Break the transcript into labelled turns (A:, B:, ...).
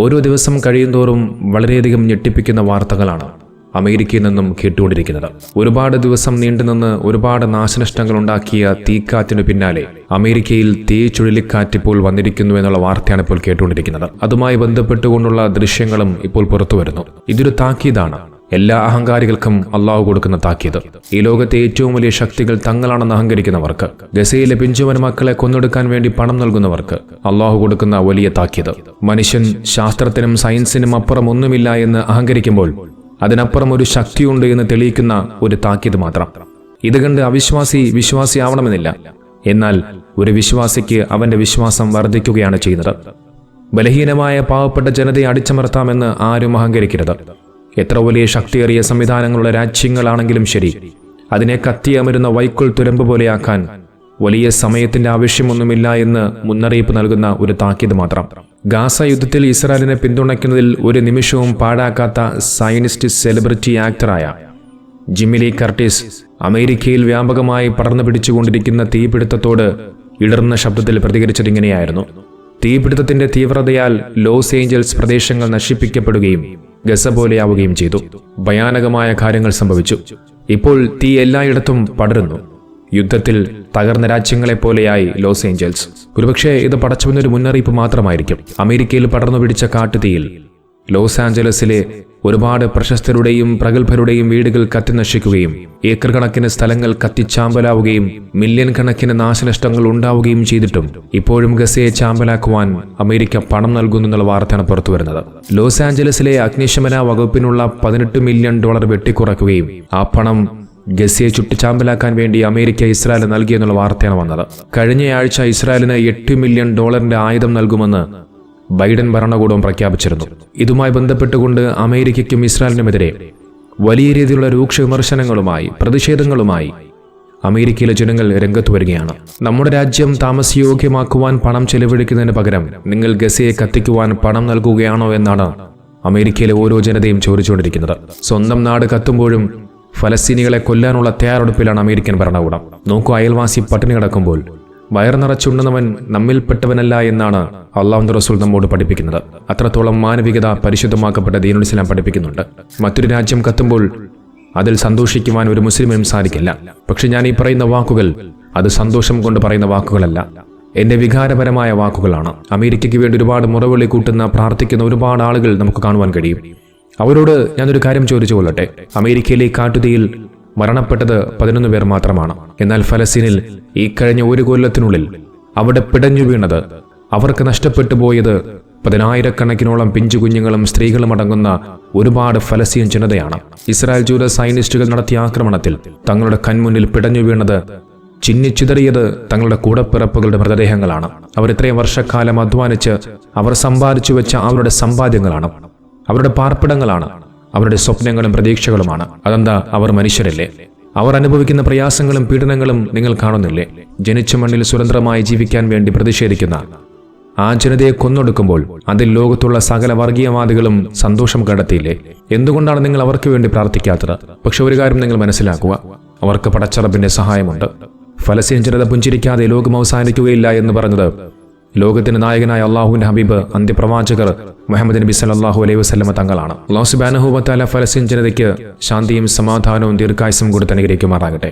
A: ഓരോ ദിവസം കഴിയുന്തോറും വളരെയധികം ഞെട്ടിപ്പിക്കുന്ന വാർത്തകളാണ് അമേരിക്കയിൽ നിന്നും കേട്ടുകൊണ്ടിരിക്കുന്നത്. ഒരുപാട് ദിവസം നീണ്ടുനിന്ന് ഒരുപാട് നാശനഷ്ടങ്ങൾ ഉണ്ടാക്കിയ തീക്കാറ്റിനു പിന്നാലെ അമേരിക്കയിൽ തീ ചുഴലിക്കാറ്റ് ഇപ്പോൾ വന്നിരിക്കുന്നു എന്നുള്ള വാർത്തയാണ് ഇപ്പോൾ കേട്ടുകൊണ്ടിരിക്കുന്നത്. അതുമായി ബന്ധപ്പെട്ടുകൊണ്ടുള്ള ദൃശ്യങ്ങളും ഇപ്പോൾ പുറത്തു വരുന്നു ഇതൊരു താക്കീതാണ്. എല്ലാ അഹങ്കാരികൾക്കും അള്ളാഹു കൊടുക്കുന്ന താക്കീത്. ഈ ലോകത്തെ ഏറ്റവും വലിയ ശക്തികൾ തങ്ങളാണെന്ന് അഹങ്കരിക്കുന്നവർക്ക് ഗസയിലെ പിഞ്ചുവൻ മക്കളെ കൊന്നെടുക്കാൻ വേണ്ടി പണം നൽകുന്നവർക്ക് അള്ളാഹു കൊടുക്കുന്ന വലിയ താക്കീത്. മനുഷ്യൻ ശാസ്ത്രത്തിനും സയൻസിനും അപ്പുറം ഒന്നുമില്ല എന്ന് അഹങ്കരിക്കുമ്പോൾ അതിനപ്പുറം ഒരു ശക്തിയുണ്ട് എന്ന് തെളിയിക്കുന്ന ഒരു താക്കീത് മാത്രം. ഇത് കണ്ട് അവിശ്വാസി വിശ്വാസിയാവണമെന്നില്ല. എന്നാൽ ഒരു വിശ്വാസിക്ക് അവന്റെ വിശ്വാസം വർദ്ധിക്കുകയാണ് ചെയ്യുന്നത്. ബലഹീനമായ പാവപ്പെട്ട ജനതയെ അടിച്ചമർത്താമെന്ന് ആരും അഹങ്കരിക്കരുത്. എത്ര വലിയ ശക്തിയേറിയ സംവിധാനങ്ങളുള്ള രാജ്യങ്ങളാണെങ്കിലും ശരി അതിനെ കത്തിയമരുന്ന വൈക്കുൾ തുരമ്പ് പോലെയാക്കാൻ വലിയ സമയത്തിന്റെ ആവശ്യമൊന്നുമില്ല എന്ന് മുന്നറിയിപ്പ് നൽകുന്ന ഒരു താക്കീത് മാത്രം. ഗാസ യുദ്ധത്തിൽ ഇസ്രായേലിനെ പിന്തുണയ്ക്കുന്നതിൽ ഒരു നിമിഷവും പാഴാക്കാത്ത സയനിസ്റ്റ് സെലിബ്രിറ്റി ആക്ടറായ ജിമിലി കർട്ടിസ് അമേരിക്കയിൽ വ്യാപകമായി പടർന്നു പിടിച്ചുകൊണ്ടിരിക്കുന്ന തീപിടുത്തത്തോട് ഇടർന്ന ശബ്ദത്തിൽ പ്രതികരിച്ചത് ഇങ്ങനെയായിരുന്നു. തീപിടുത്തത്തിന്റെ തീവ്രതയാൽ ലോസ് ഏഞ്ചൽസ് പ്രദേശങ്ങൾ നശിപ്പിക്കപ്പെടുകയും ഗസ പോലെയാവുകയും ചെയ്തു. ഭയാനകമായ കാര്യങ്ങൾ സംഭവിച്ചു. ഇപ്പോൾ തീ എല്ലായിടത്തും പടരുന്നു. യുദ്ധത്തിൽ തകർന്ന രാജ്യങ്ങളെപ്പോലെയായി ലോസ് ഏഞ്ചൽസ്. ഒരുപക്ഷെ ഇത് പടച്ചുവെന്നൊരു മുന്നറിയിപ്പ് മാത്രമായിരിക്കും. അമേരിക്കയിൽ പടർന്നു പിടിച്ച കാട്ടുതീയിൽ ലോസ് ആഞ്ചലസിലെ ഒരുപാട് പ്രശസ്തരുടെയും പ്രഗത്ഭരുടെയും വീടുകൾ കത്തിനശിക്കുകയും ഏക്കർ കണക്കിന് സ്ഥലങ്ങൾ കത്തിച്ചാമ്പലാവുകയും മില്യൺ കണക്കിന് നാശനഷ്ടങ്ങൾ ഉണ്ടാവുകയും ചെയ്തിട്ടും ഇപ്പോഴും ഗസയെ ചാമ്പലാക്കുവാൻ അമേരിക്ക പണം നൽകുന്നു എന്നുള്ള വാർത്തയാണ് പുറത്തുവരുന്നത്. ലോസ് ആഞ്ചലസിലെ അഗ്നിശമന വകുപ്പിനുള്ള പതിനെട്ട് മില്യൺ ഡോളർ വെട്ടിക്കുറയ്ക്കുകയും ആ പണം ഗസയെ ചുട്ടിച്ചാമ്പലാക്കാൻ വേണ്ടി അമേരിക്ക ഇസ്രായേൽ നൽകിയെന്നുള്ള വാർത്തയാണ് വന്നത്. കഴിഞ്ഞയാഴ്ച ഇസ്രായേലിന് എട്ട് മില്യൺ ഡോളറിന്റെ ആയുധം നൽകുമെന്ന് ബൈഡൻ ഭരണകൂടവും പ്രഖ്യാപിച്ചിരുന്നു. ഇതുമായി ബന്ധപ്പെട്ടുകൊണ്ട് അമേരിക്കയ്ക്കും ഇസ്രായേലിനുമെതിരെ വലിയ രീതിയിലുള്ള രൂക്ഷ വിമർശനങ്ങളുമായി പ്രതിഷേധങ്ങളുമായി അമേരിക്കയിലെ ജനങ്ങൾ രംഗത്ത് വരികയാണ്. നമ്മുടെ രാജ്യം താമസയോഗ്യമാക്കുവാൻ പണം ചെലവഴിക്കുന്നതിന് പകരം നിങ്ങൾ ഗസയെ കത്തിക്കുവാൻ പണം നൽകുകയാണോ എന്നാണ് അമേരിക്കയിലെ ഓരോ ജനതയും ചോദിച്ചുകൊണ്ടിരിക്കുന്നത്. സ്വന്തം നാട് കത്തുമ്പോഴും ഫലസ്തീനികളെ കൊല്ലാനുള്ള തയ്യാറെടുപ്പിലാണ് അമേരിക്കൻ ഭരണകൂടം. നോക്കൂ അയൽവാസി പട്ടിണി കിടക്കുമ്പോൾ വയർ നിറച്ചുണ്ണുന്നവൻ നമ്മിൽപ്പെട്ടവനല്ല എന്നാണ് അള്ളാഹു റസൂൽ നമ്മോട് പഠിപ്പിക്കുന്നത്. അത്രത്തോളം മാനവികത പരിശുദ്ധമാക്കപ്പെട്ട ദീനുസ്ലാം പഠിപ്പിക്കുന്നുണ്ട്. മറ്റൊരു രാജ്യം കത്തുമ്പോൾ അതിൽ സന്തോഷിക്കുവാൻ ഒരു മുസ്ലിമിനും സാധിക്കില്ല. പക്ഷെ ഞാൻ ഈ പറയുന്ന വാക്കുകൾ അത് സന്തോഷം കൊണ്ട് പറയുന്ന വാക്കുകളല്ല. എന്റെ വികാരപരമായ വാക്കുകളാണ്. അമേരിക്കയ്ക്ക് വേണ്ടി ഒരുപാട് മുറവിളി കൂട്ടുന്ന പ്രാർത്ഥിക്കുന്ന ഒരുപാട് ആളുകൾ നമുക്ക് കാണുവാൻ കഴിയും. അവരോട് ഞാനൊരു കാര്യം ചോദിച്ചു കൊള്ളട്ടെ അമേരിക്കയിലെ കാട്ടുതീയിൽ മരണപ്പെട്ടത് പതിനൊന്ന് പേർ മാത്രമാണ്. എന്നാൽ ഫലസ്തീനിൽ ഈ കഴിഞ്ഞ ഒരു കൊല്ലത്തിനുള്ളിൽ അവിടെ പിടഞ്ഞു വീണത് അവർക്ക് നഷ്ടപ്പെട്ടു പോയത് പതിനായിരക്കണക്കിനോളം പിഞ്ചു കുഞ്ഞുങ്ങളും സ്ത്രീകളും അടങ്ങുന്ന ഒരുപാട് ഫലസ്തീൻ ജനതയാണ്. ഇസ്രായേൽ ജൂത സൈനിസ്റ്റുകൾ നടത്തിയ ആക്രമണത്തിൽ തങ്ങളുടെ കൺമുന്നിൽ പിടഞ്ഞു വീണത് ചിന്നിച്ചിതറിയത് തങ്ങളുടെ കൂടപ്പിറപ്പുകളുടെ മൃതദേഹങ്ങളാണ്. അവർ ഇത്രയും വർഷക്കാലം അധ്വാനിച്ച് അവർ സമ്പാദിച്ചു വെച്ച അവരുടെ സമ്പാദ്യങ്ങളാണ്. അവരുടെ പാർപ്പിടങ്ങളാണ്. അവരുടെ സ്വപ്നങ്ങളും പ്രതീക്ഷകളുമാണ്. അതെന്താ? അവർ മനുഷ്യരല്ലേ? അവർ അനുഭവിക്കുന്ന പ്രയാസങ്ങളും പീഡനങ്ങളും നിങ്ങൾ കാണുന്നില്ലേ? ജനിച്ച മണ്ണിൽ സ്വതന്ത്രമായി ജീവിക്കാൻ വേണ്ടി പ്രതിഷേധിക്കുന്ന ആ ജനതയെ കൊന്നൊടുക്കുമ്പോൾ അതിൽ ലോകത്തുള്ള സകല വർഗീയവാദികളും സന്തോഷം കണ്ടെത്തിയില്ലേ? എന്തുകൊണ്ടാണ് നിങ്ങൾ അവർക്ക് വേണ്ടി പ്രാർത്ഥിക്കാത്തത്? പക്ഷെ ഒരു കാര്യം നിങ്ങൾ മനസ്സിലാക്കുക. അവർക്ക് പടച്ചറപ്പിന്റെ സഹായമുണ്ട്. ഫലസ്തീൻ ജനത പുഞ്ചിരിക്കാതെ ലോകം അവസാനിക്കുകയില്ല എന്ന് പറഞ്ഞത് ലോകത്തിന്റെ നായകനായ അള്ളാഹുവിന്റെ ഹബീബ് അന്ത്യപ്രവാചകർ മുഹമ്മദ് നബി സല്ലാഹു അലൈഹി വസ്ലമ തങ്ങളാണ്. അള്ളാഹു സുബാനഹുബത്താല ഫലസ്തീൻ ജനതയ്ക്ക് ശാന്തിയും സമാധാനവും ദീർഘായുസും കൊടുത്ത് അനുഗ്രഹിക്കുമാറാകട്ടെ.